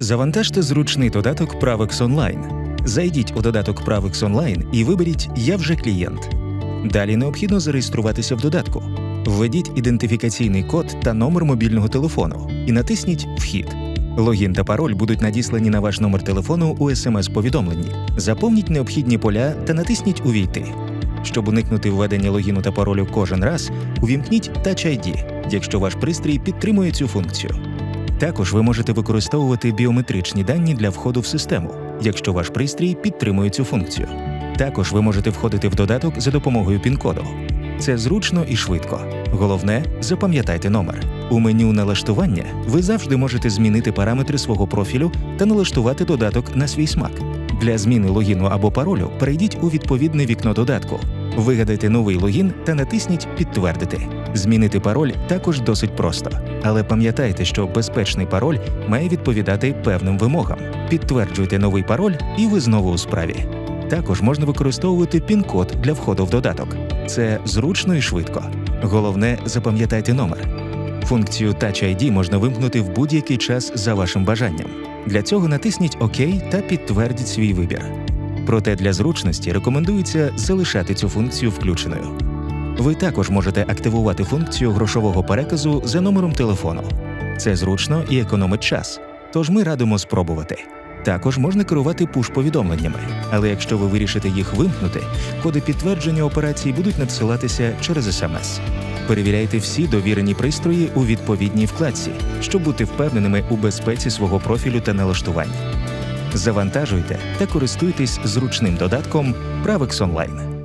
Завантажте зручний додаток Pravex Online. Зайдіть у додаток Pravex Online і виберіть Я вже клієнт. Далі необхідно зареєструватися в додатку. Введіть ідентифікаційний код та номер мобільного телефону і натисніть Вхід. Логін та пароль будуть надіслані на ваш номер телефону у смс-повідомленні. Заповніть необхідні поля та натисніть Увійти. Щоб уникнути введення логіну та паролю кожен раз, увімкніть Touch ID, якщо ваш пристрій підтримує цю функцію. Також ви можете використовувати біометричні дані для входу в систему, якщо ваш пристрій підтримує цю функцію. Також ви можете входити в додаток за допомогою пін-коду. Це зручно і швидко. Головне, запам'ятайте номер. У меню налаштування ви завжди можете змінити параметри свого профілю та налаштувати додаток на свій смак. Для зміни логіну або паролю перейдіть у відповідне вікно додатку. Вигадайте новий логін та натисніть Підтвердити. Змінити пароль також досить просто. Але пам'ятайте, що безпечний пароль має відповідати певним вимогам. Підтверджуйте новий пароль, і ви знову у справі. Також можна використовувати пін-код для входу в додаток. Це зручно і швидко. Головне, запам'ятайте номер. Функцію Touch ID можна вимкнути в будь-який час за вашим бажанням. Для цього натисніть ОК та підтвердіть свій вибір. Проте для зручності рекомендується залишати цю функцію включеною. Ви також можете активувати функцію грошового переказу за номером телефону. Це зручно і економить час. Тож ми радимо спробувати. Також можна керувати пуш-повідомленнями, але якщо ви вирішите їх вимкнути, коди підтвердження операції будуть надсилатися через смс. Перевіряйте всі довірені пристрої у відповідній вкладці, щоб бути впевненими у безпеці свого профілю та налаштувань. Завантажуйте та користуйтесь зручним додатком Pravex Online.